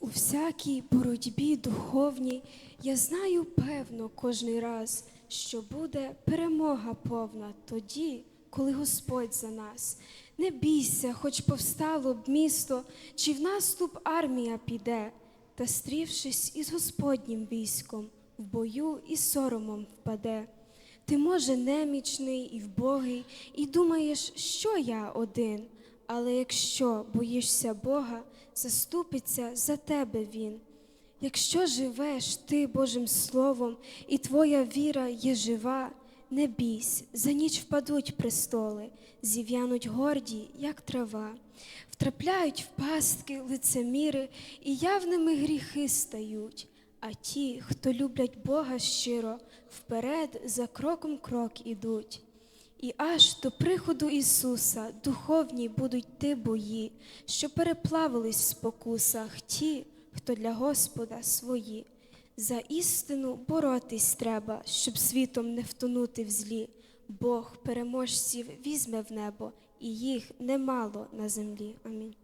У всякій боротьбі духовній я знаю певно кожний раз, що буде перемога повна тоді, коли Господь за нас. Не бійся, хоч повстало б місто, чи в наступ армія піде, та стрівшись із Господнім військом, в бою і соромом впаде. Ти, може, немічний і вбогий, і думаєш, що я один. Але якщо боїшся Бога, заступиться за тебе Він. Якщо живеш ти Божим Словом, і твоя віра є жива, не бійсь, за ніч впадуть престоли, зів'януть горді, як трава, втрапляють в пастки лицеміри, і явними гріхи стають. А ті, хто люблять Бога щиро, вперед за кроком крок ідуть. І аж до приходу Ісуса духовні будуть ти бої, що переплавились в спокусах ті, хто для Господа свої. За істину боротись треба, щоб світом не втонути в злі. Бог переможців візьме в небо, і їх немало на землі. Амінь.